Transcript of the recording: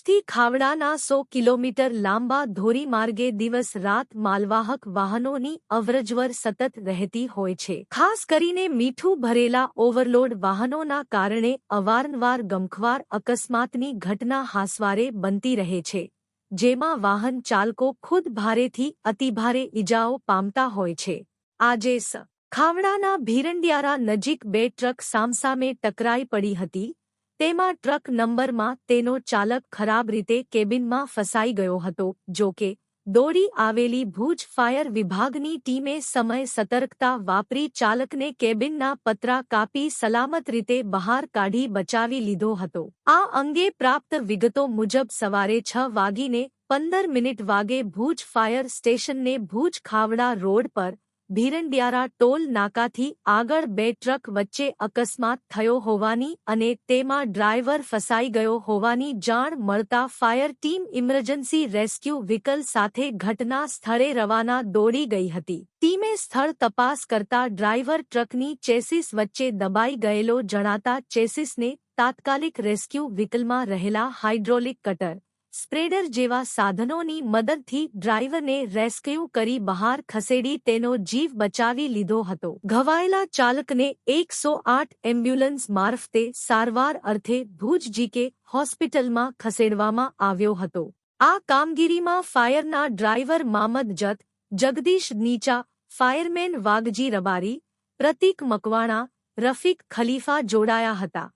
ભુજથી ખાવડાના સો કિલોમીટર લાંબા ધોરીમાર્ગે દિવસ રાત માલવાહક વાહનોની અવરજવર સતત રહેતી હોય છે. ખાસ કરીને મીઠું ભરેલા ઓવરલોડ વાહનોના કારણે અવારનવાર ગમખ્વાર અકસ્માતની ઘટના હાસવારે બનતી રહે છે, જેમાં વાહન ચાલકો ખુદ ભારેથી અતિભારે ઇજાઓ પામતા હોય છે. આજે સ ખાવડાના ભીરંડિયારા નજીક બે ટ્રક સામસામે ટકરાઈ પડી હતી તેમાં ટ્રક નંબરમાં તેનો ચાલક ખરાબ રીતે કેબિનમાં ફસાઈ ગયો હતો, જો કે દોડી આવેલી ભુજ ફાયર વિભાગની ટીમે સમય સતર્કતા વાપરી ચાલકને કેબિનના પતરા કાપી સલામત રીતે બહાર કાઢી બચાવી લીધો હતો. આ અંગે પ્રાપ્ત વિગતો મુજબ સવારે છ વાગીને પંદર મિનિટ વાગે ભુજ ફાયર સ્ટેશનને ભુજ ખાવડા રોડ પર ભીરંડિયારા ટોલ નાકાથી આગળ બે ટ્રક વચ્ચે અકસ્માત થયો હોવાની અને તેમાં ડ્રાઈવર ફસાઈ ગયો હોવાની જાણ મળતા fire team emergency rescue vehicle સાથે ઘટના સ્થળે રવાના દોડી ગઈ હતી. ટીમે સ્થળ તપાસ કરતા ડ્રાઈવર ટ્રકની ચેસિસ વચ્ચે દબાઈ ગયેલો જણાતા ચેસિસને તાત્કાલિક રેસ્ક્યુ વ્હીકલમાં રહેલા હાઇડ્રોલિક કટર સ્પ્રેડર જેવા સાધનોની મદદથી ડ્રાઈવરને રેસ્ક્યુ કરી બહાર ખસેડી તેનો જીવ બચાવી લીધો હતો. ઘવાયેલા ચાલકને એકસો આઠ એમ્બ્યુલન્સ મારફતે સારવાર અર્થે ભુજ જીકે હોસ્પિટલમાં ખસેડવામાં આવ્યો હતો. આ કામગીરીમાં ફાયરના ડ્રાઈવર મામદ જત, જગદીશ નીચા, ફાયરમેન વાઘજી રબારી, પ્રતીક મકવાણા, રફીક ખલીફા જોડાયા હતા.